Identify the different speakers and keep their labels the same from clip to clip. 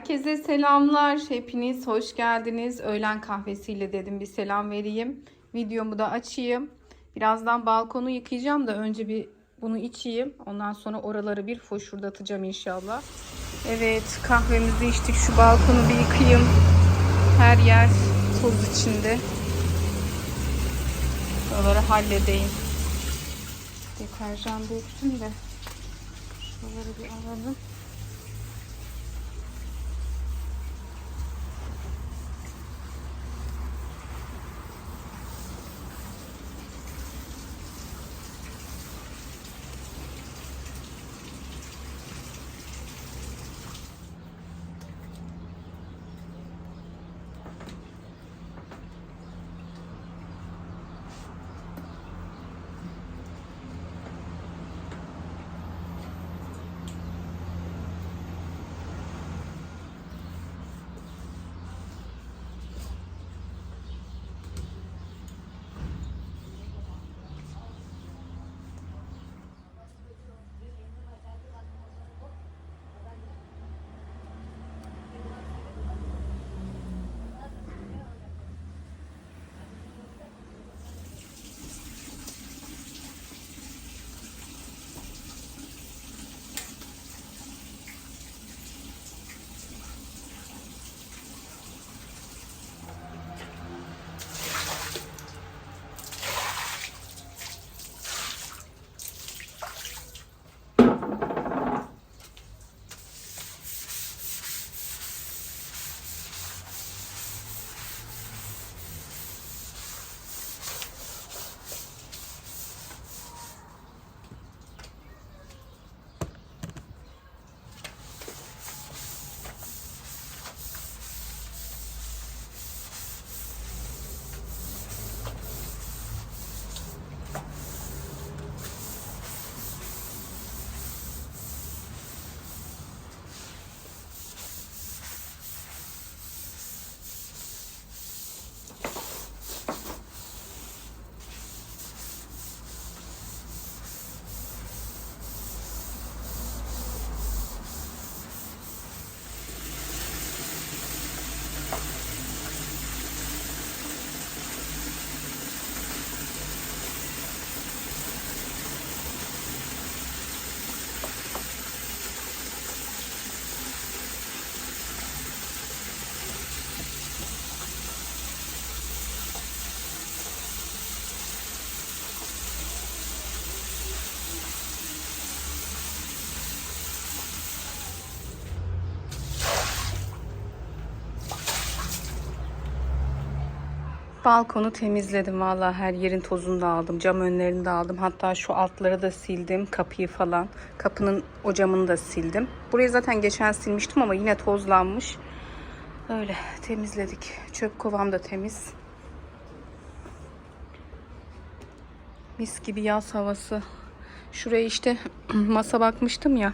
Speaker 1: Herkese selamlar. Hepiniz hoş geldiniz. Öğlen kahvesiyle dedim bir selam vereyim. Videomu da açayım. Birazdan balkonu yıkayacağım da önce bir bunu içeyim. Ondan sonra oraları bir foşurdatacağım inşallah. Evet kahvemizi içtik. Şu balkonu bir yıkayayım. Her yer toz içinde. Oraları halledeyim. Deterjan döktüm de. Şuraları bir alalım. Balkonu temizledim valla her yerin tozunu da aldım. Cam önlerini de aldım. Hatta şu altları da sildim. Kapıyı falan. Kapının o camını da sildim. Burayı zaten geçen silmiştim ama yine tozlanmış. Öyle temizledik. Çöp kovam da temiz. Mis gibi yaz havası. Şuraya işte masa bakmıştım ya.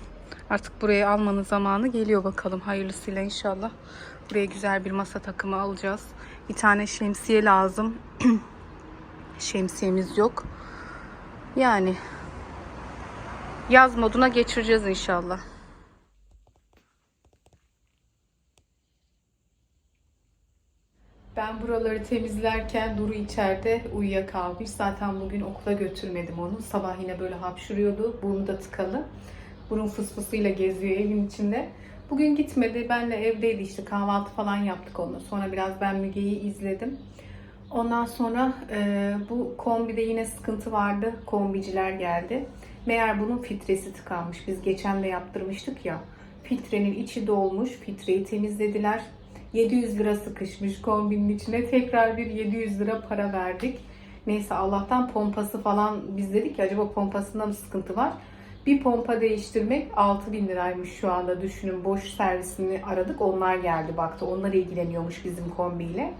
Speaker 1: Artık buraya almanın zamanı geliyor bakalım. Hayırlısıyla inşallah. Buraya güzel bir masa takımı alacağız. Bir tane şemsiye lazım. Şemsiyemiz yok. Yani yaz moduna geçireceğiz inşallah. Ben buraları temizlerken Duru içeride uyuyakalmış. Zaten bugün okula götürmedim onu. Sabah yine böyle hapşırıyordu. Burnu da tıkalı. Burun fısfısıyla geziyor evin içinde. Bugün gitmedi. Benle evdeydi işte kahvaltı falan yaptık onu. Sonra biraz ben Müge'yi izledim. Ondan sonra e, bu kombide yine sıkıntı vardı. Kombiciler geldi. Meğer bunun filtresi tıkanmış. Biz geçen de yaptırmıştık ya. Filtrenin içi dolmuş. Filtreyi temizlediler. 700 lira sıkışmış kombinin içine. Tekrar bir 700 lira para verdik. Neyse Allah'tan pompası falan biz dedik ki acaba pompasında mı sıkıntı var? Bir pompa değiştirmek 6000 liraymış şu anda düşünün. Boş servisini aradık. Onlar geldi baktı. Onlar ilgileniyormuş bizim kombiyle.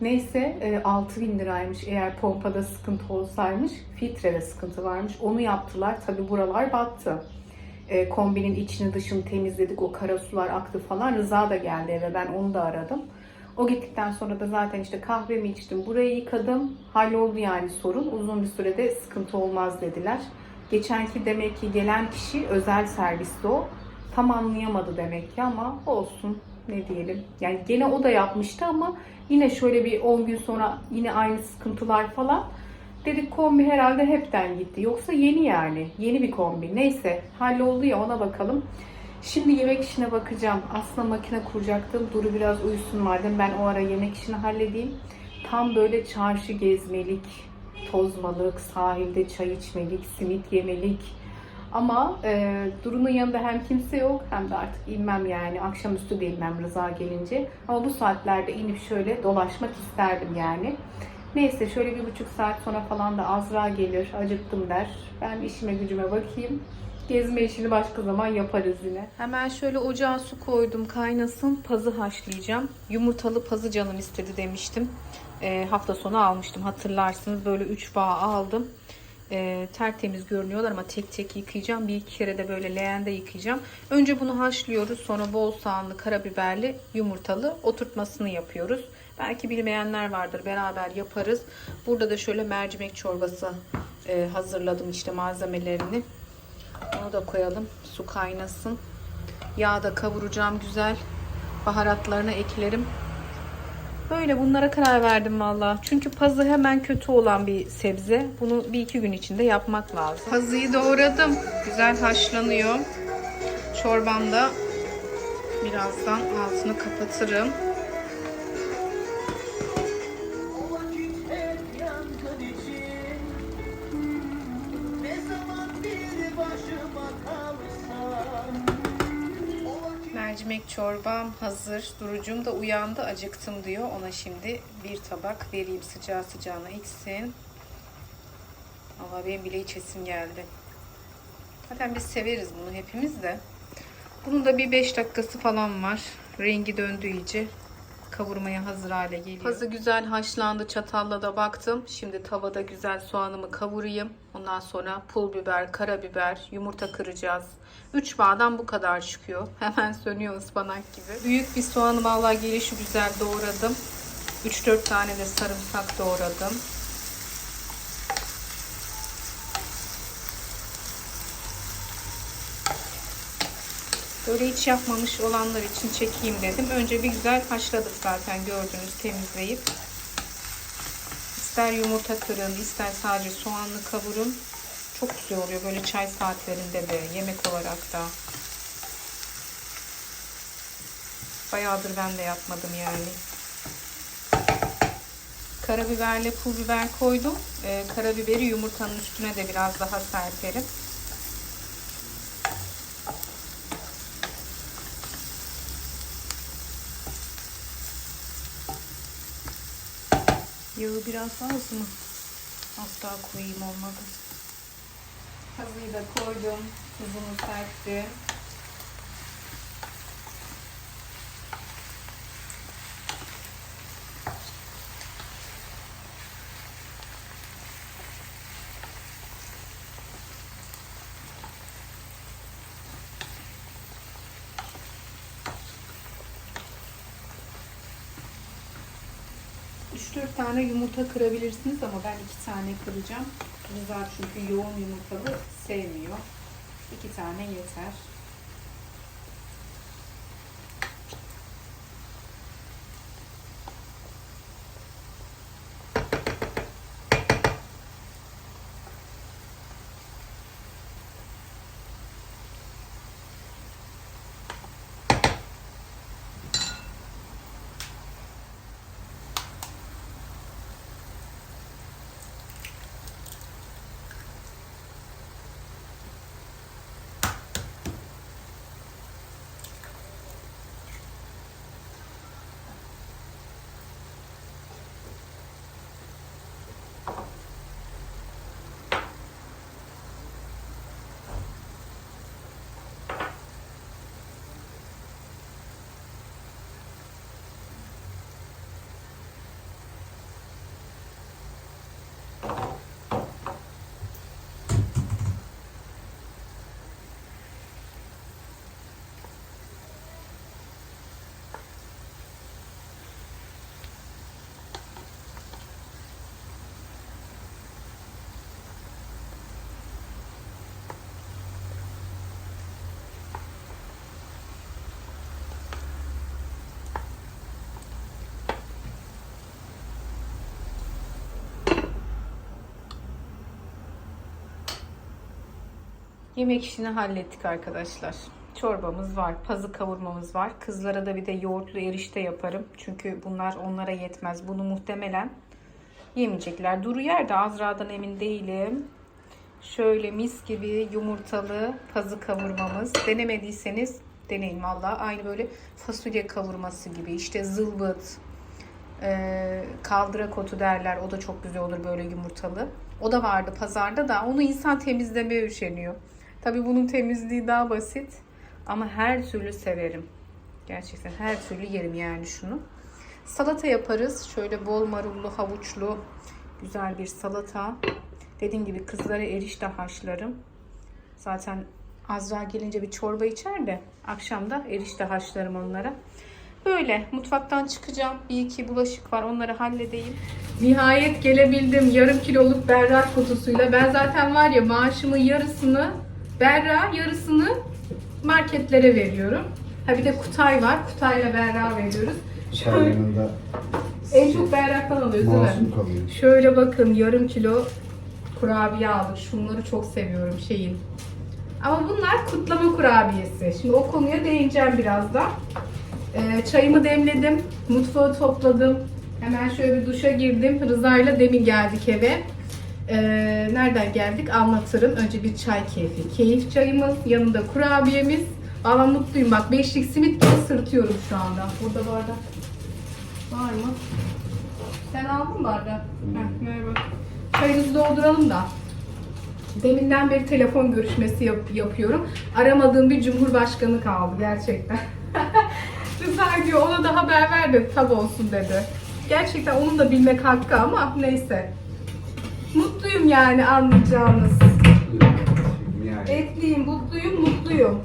Speaker 1: Neyse 6000 liraymış eğer pompada sıkıntı olsaymış. Filtrede sıkıntı varmış. Onu yaptılar. Tabi buralar battı. E, kombinin içini dışını temizledik. O kara sular aktı falan. Rıza da geldi eve. Ben onu da aradım. O gittikten sonra da zaten işte kahvemi içtim. Burayı yıkadım. Halloldu yani sorun. Uzun bir sürede sıkıntı olmaz dediler. Geçenki demek ki gelen kişi özel serviste o. Tam anlayamadı demek ki ama olsun ne diyelim. Yani gene o da yapmıştı ama yine şöyle bir 10 gün sonra yine aynı sıkıntılar falan. Dedik kombi herhalde hepten gitti. Yoksa yeni yani. Yeni bir kombi. Neyse halloldu ya ona bakalım. Şimdi yemek işine bakacağım. Aslında makine kuracaktım. Duru biraz uyusun madem ben o ara yemek işini halledeyim. Tam böyle çarşı gezmelik, tozmalık, sahilde çay içmelik, simit yemelik. Ama e, Duru'nun yanında hem kimse yok hem de artık inmem yani. Akşamüstü de inmem Rıza gelince. Ama bu saatlerde inip şöyle dolaşmak isterdim yani. Neyse şöyle bir buçuk saat sonra falan da Azra gelir, acıktım der. Ben işime gücüme bakayım. Gezme işini başka zaman yaparız yine. Hemen şöyle ocağa su koydum kaynasın. Pazı haşlayacağım. Yumurtalı pazı canım istedi demiştim. Ee, hafta sonu almıştım hatırlarsınız. Böyle 3 bağ aldım. Ee, tertemiz görünüyorlar ama tek tek yıkayacağım. Bir iki kere de böyle leğende yıkayacağım. Önce bunu haşlıyoruz. Sonra bol soğanlı, karabiberli, yumurtalı oturtmasını yapıyoruz. Belki bilmeyenler vardır. Beraber yaparız. Burada da şöyle mercimek çorbası e, hazırladım işte malzemelerini. Onu da koyalım. Su kaynasın. Yağ da kavuracağım güzel. Baharatlarını eklerim. Böyle bunlara karar verdim valla. Çünkü pazı hemen kötü olan bir sebze. Bunu bir iki gün içinde yapmak lazım. Pazıyı doğradım. Güzel haşlanıyor. Çorbamda birazdan altını kapatırım. Çorbam hazır. Durucum da uyandı acıktım diyor. Ona şimdi bir tabak vereyim sıcağı sıcağına içsin. Allah benim bile içesim geldi. Zaten biz severiz bunu hepimiz de. Bunun da bir 5 dakikası falan var. Rengi döndü iyice. Kavurmaya hazır hale geliyor. Pazı güzel haşlandı. Çatalla da baktım. Şimdi tavada güzel soğanımı kavurayım. Ondan sonra pul biber, karabiber, yumurta kıracağız. 3 bağdan bu kadar çıkıyor. Hemen sönüyor ıspanak gibi. Büyük bir soğanı vallahi gelişi güzel doğradım. 3-4 tane de sarımsak doğradım. Böyle hiç yapmamış olanlar için çekeyim dedim. Önce bir güzel haşladık zaten gördünüz temizleyip. İster yumurta kırın, ister sadece soğanlı kavurun. Çok güzel oluyor böyle çay saatlerinde de, yemek olarak da. Bayağıdır ben de yapmadım yani. Karabiberle pul biber koydum. Ee, karabiberi yumurtanın üstüne de biraz daha serperim. Yağı biraz az mı? Az daha koyayım olmadı. Kazıyı da koydum. Tuzunu serptim. Dört tane yumurta kırabilirsiniz ama ben iki tane kıracağım. Rıza çünkü yoğun yumurtalı sevmiyor. İki tane yeter. Yemek işini hallettik arkadaşlar. Çorbamız var, pazı kavurmamız var. Kızlara da bir de yoğurtlu erişte yaparım. Çünkü bunlar onlara yetmez. Bunu muhtemelen yemeyecekler. Duru yer de Azra'dan emin değilim. Şöyle mis gibi yumurtalı pazı kavurmamız. Denemediyseniz deneyin valla. Aynı böyle fasulye kavurması gibi. İşte zılbıt, e, kaldıra kotu derler. O da çok güzel olur böyle yumurtalı. O da vardı pazarda da onu insan temizlemeye üşeniyor. Tabii bunun temizliği daha basit. Ama her türlü severim. Gerçekten her türlü yerim yani şunu. Salata yaparız. Şöyle bol marullu, havuçlu güzel bir salata. Dediğim gibi kızlara erişte haşlarım. Zaten Azra gelince bir çorba içer de akşam da erişte haşlarım onlara. Böyle mutfaktan çıkacağım. Bir iki bulaşık var onları halledeyim. Nihayet gelebildim yarım kiloluk berrak kutusuyla. Ben zaten var ya maaşımın yarısını berra yarısını marketlere veriyorum. Ha bir de Kutay var. Kutay'la berra veriyoruz.
Speaker 2: Çay yanında
Speaker 1: En çok berraktan alıyoruz değil mi?
Speaker 2: masum kalıyor.
Speaker 1: Şöyle bakın yarım kilo kurabiye aldık. Şunları çok seviyorum şeyin. Ama bunlar kutlama kurabiyesi. Şimdi o konuya değineceğim birazdan. Ee, çayımı demledim. Mutfağı topladım. Hemen şöyle bir duşa girdim. Rıza'yla demin geldik eve. Ee, nereden geldik anlatırım. Önce bir çay keyfi. Keyif çayımız, yanında kurabiyemiz. Valla mutluyum bak. Beşlik simit gibi sırtıyorum şu anda. Burada bardak var mı? Sen aldın mı bardağı? Heh, merhaba. Çayınızı dolduralım da. Deminden beri telefon görüşmesi yap- yapıyorum. Aramadığım bir cumhurbaşkanı kaldı gerçekten. Rıza diyor ona da haber ver de tab olsun dedi. Gerçekten onun da bilmek hakkı ama neyse. Mutluyum yani anlayacağınız.
Speaker 2: Yani
Speaker 1: Etliyim, mutluyum, mutluyum.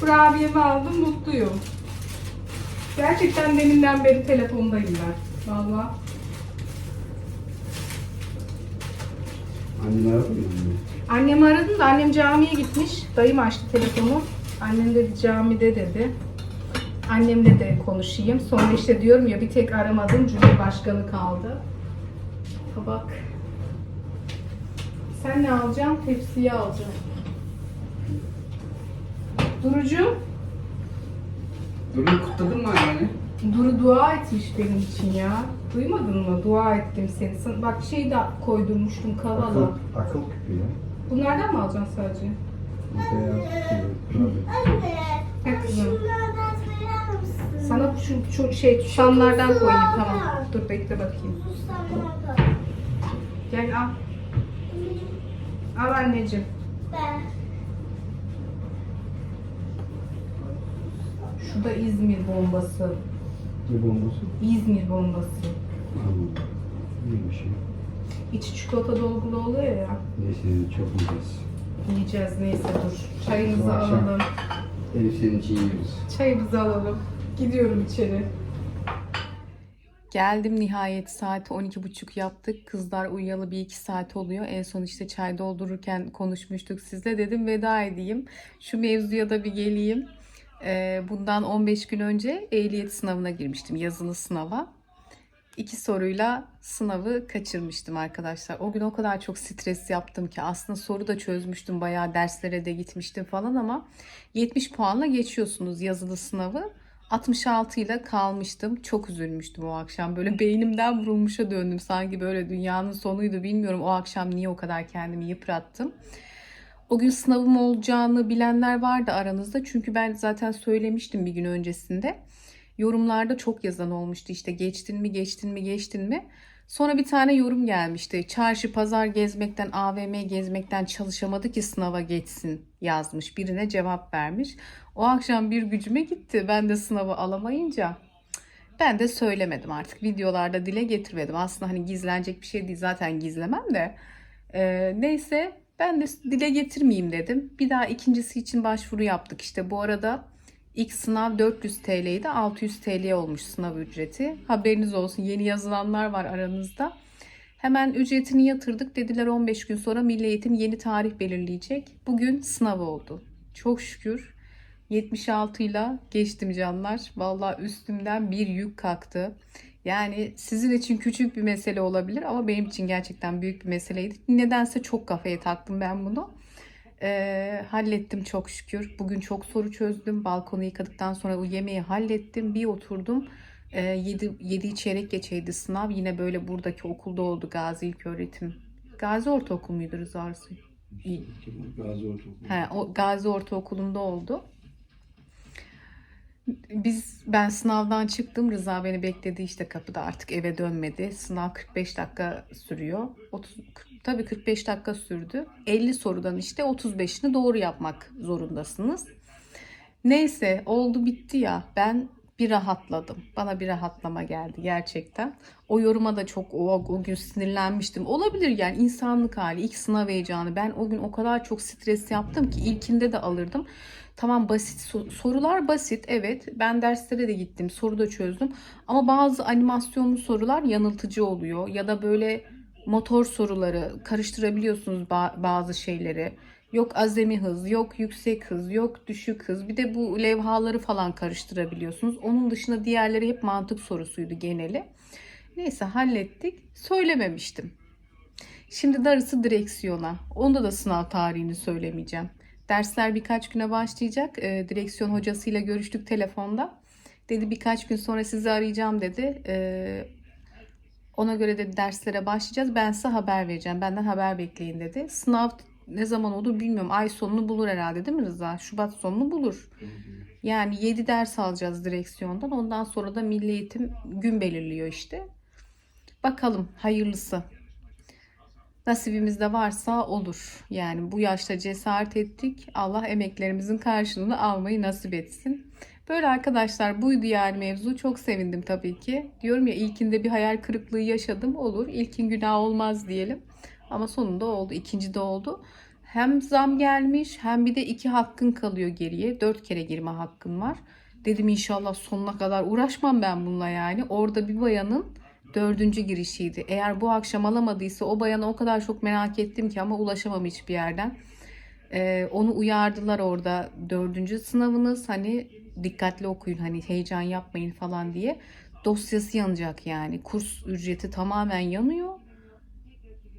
Speaker 1: Kurabiyemi aldım, mutluyum. Gerçekten deminden beri telefondayım ben. Valla.
Speaker 2: annen aradı mı? anne?
Speaker 1: Annemi aradım da annem camiye gitmiş. Dayım açtı telefonu. Annem dedi camide dedi. Annemle de konuşayım. Sonra işte diyorum ya bir tek aramadım. Cumhurbaşkanı kaldı. Tabak. Sen ne alacaksın? Tepsiyi alacağım. Durucu.
Speaker 2: Duru'yu kutladın mı anneni?
Speaker 1: Duru dua etmiş benim için ya. Duymadın mı? Dua ettim seni. Sana- Bak şey de koydurmuştum
Speaker 2: Akıl,
Speaker 1: kavala.
Speaker 2: akıl küpü ya.
Speaker 1: Bunlardan mı alacaksın sadece?
Speaker 2: Beyaz küpü.
Speaker 1: Kızım.
Speaker 3: Şunlardan söyler misin?
Speaker 1: Sana şu, şu şey tutanlardan koyayım tamam. Dur bekle bakayım.
Speaker 3: Susamlardan.
Speaker 1: Gel al. Al anneciğim.
Speaker 3: Ben.
Speaker 1: Şu da İzmir bombası.
Speaker 2: Ne bombası?
Speaker 1: İzmir bombası.
Speaker 2: Anladım. İyiymiş ya.
Speaker 1: İçi çikolata dolgulu oluyor ya.
Speaker 2: Neyse çok yiyeceğiz.
Speaker 1: Yiyeceğiz neyse dur. Çayımızı
Speaker 2: Bu akşam.
Speaker 1: alalım.
Speaker 2: Elif senin için yiyoruz.
Speaker 1: Çayımızı alalım. Gidiyorum içeri. Geldim nihayet saat 12.30 yaptık. Kızlar uyuyalı bir iki saat oluyor. En son işte çay doldururken konuşmuştuk sizle. Dedim veda edeyim. Şu mevzuya da bir geleyim. Ee, bundan 15 gün önce ehliyet sınavına girmiştim. Yazılı sınava. İki soruyla sınavı kaçırmıştım arkadaşlar. O gün o kadar çok stres yaptım ki aslında soru da çözmüştüm. Bayağı derslere de gitmiştim falan ama 70 puanla geçiyorsunuz yazılı sınavı. 66 ile kalmıştım. Çok üzülmüştüm o akşam. Böyle beynimden vurulmuşa döndüm. Sanki böyle dünyanın sonuydu. Bilmiyorum o akşam niye o kadar kendimi yıprattım. O gün sınavım olacağını bilenler vardı aranızda. Çünkü ben zaten söylemiştim bir gün öncesinde. Yorumlarda çok yazan olmuştu işte geçtin mi geçtin mi geçtin mi. Sonra bir tane yorum gelmişti. Çarşı pazar gezmekten AVM gezmekten çalışamadı ki sınava geçsin yazmış. Birine cevap vermiş. O akşam bir gücüme gitti. Ben de sınavı alamayınca ben de söylemedim artık. Videolarda dile getirmedim. Aslında hani gizlenecek bir şey değil. Zaten gizlemem de. Ee, neyse ben de dile getirmeyeyim dedim. Bir daha ikincisi için başvuru yaptık. İşte bu arada ilk sınav 400 TL'ydi. 600 TL olmuş sınav ücreti. Haberiniz olsun. Yeni yazılanlar var aranızda. Hemen ücretini yatırdık. Dediler 15 gün sonra Milli Eğitim yeni tarih belirleyecek. Bugün sınav oldu. Çok şükür 76 ile geçtim canlar. Vallahi üstümden bir yük kalktı. Yani sizin için küçük bir mesele olabilir ama benim için gerçekten büyük bir meseleydi. Nedense çok kafaya taktım ben bunu. Ee, hallettim çok şükür. Bugün çok soru çözdüm. Balkonu yıkadıktan sonra o yemeği hallettim. Bir oturdum. Ee, 7, 7 çeyrek geçeydi sınav. Yine böyle buradaki okulda oldu Gazi İlköğretim. Gazi Ortaokul muydu Rıza.
Speaker 2: Gazi Ortaokulu.
Speaker 1: He, o Gazi Ortaokulu'nda oldu. Biz ben sınavdan çıktım. Rıza beni bekledi işte kapıda artık eve dönmedi. Sınav 45 dakika sürüyor. 30 40 tabii 45 dakika sürdü. 50 sorudan işte 35'ini doğru yapmak zorundasınız. Neyse oldu bitti ya. Ben bir rahatladım. Bana bir rahatlama geldi gerçekten. O yoruma da çok o, o gün sinirlenmiştim. Olabilir yani insanlık hali, ilk sınav heyecanı. Ben o gün o kadar çok stres yaptım ki ilkinde de alırdım. Tamam basit so- sorular basit evet. Ben derslere de gittim, soru da çözdüm. Ama bazı animasyonlu sorular yanıltıcı oluyor ya da böyle motor soruları karıştırabiliyorsunuz ba- bazı şeyleri. Yok azami hız, yok yüksek hız, yok düşük hız. Bir de bu levhaları falan karıştırabiliyorsunuz. Onun dışında diğerleri hep mantık sorusuydu geneli. Neyse hallettik. Söylememiştim. Şimdi darısı direksiyona. Onda da sınav tarihini söylemeyeceğim. Dersler birkaç güne başlayacak. Ee, direksiyon hocasıyla görüştük telefonda. Dedi birkaç gün sonra sizi arayacağım dedi. Ee, ona göre de derslere başlayacağız. Ben size haber vereceğim. Benden haber bekleyin dedi. Sınav ne zaman olur bilmiyorum. Ay sonunu bulur herhalde değil mi Rıza? Şubat sonunu bulur. Yani 7 ders alacağız direksiyondan. Ondan sonra da milli eğitim gün belirliyor işte. Bakalım hayırlısı. Nasibimizde varsa olur. Yani bu yaşta cesaret ettik. Allah emeklerimizin karşılığını almayı nasip etsin. Böyle arkadaşlar buydu yani mevzu. Çok sevindim tabii ki. Diyorum ya ilkinde bir hayal kırıklığı yaşadım. Olur. İlkin günah olmaz diyelim. Ama sonunda oldu. İkinci de oldu. Hem zam gelmiş hem bir de iki hakkın kalıyor geriye. Dört kere girme hakkın var. Dedim inşallah sonuna kadar uğraşmam ben bununla yani. Orada bir bayanın dördüncü girişiydi. Eğer bu akşam alamadıysa o bayana o kadar çok merak ettim ki ama ulaşamam hiçbir yerden. Ee, onu uyardılar orada dördüncü sınavınız hani dikkatli okuyun hani heyecan yapmayın falan diye. Dosyası yanacak yani. Kurs ücreti tamamen yanıyor.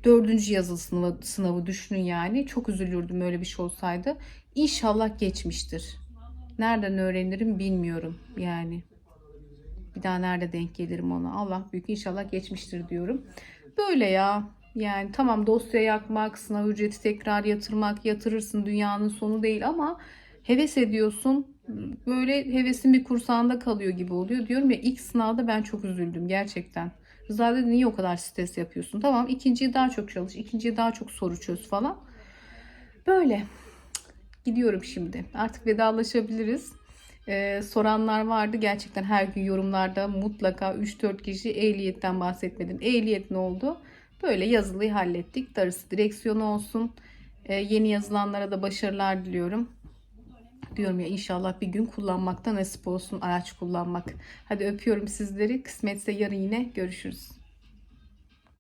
Speaker 1: Dördüncü yazılı sınavı, sınavı düşünün yani. Çok üzülürdüm öyle bir şey olsaydı. İnşallah geçmiştir. Nereden öğrenirim bilmiyorum yani. Bir daha nerede denk gelirim ona. Allah büyük inşallah geçmiştir diyorum. Böyle ya. Yani tamam dosya yakmak, sınav ücreti tekrar yatırmak, yatırırsın dünyanın sonu değil ama heves ediyorsun. Böyle hevesin bir kursağında kalıyor gibi oluyor. Diyorum ya ilk sınavda ben çok üzüldüm gerçekten. Rıza dedi niye o kadar stres yapıyorsun? Tamam ikinciyi daha çok çalış, ikinciyi daha çok soru çöz falan. Böyle. Gidiyorum şimdi. Artık vedalaşabiliriz. Ee, soranlar vardı. Gerçekten her gün yorumlarda mutlaka 3-4 kişi ehliyetten bahsetmedin. Ehliyet ne oldu? Böyle yazılıyı hallettik. Darısı direksiyonu olsun. Ee, yeni yazılanlara da başarılar diliyorum. Diyorum ya inşallah bir gün kullanmakta nasip olsun araç kullanmak. Hadi öpüyorum sizleri. Kısmetse yarın yine görüşürüz.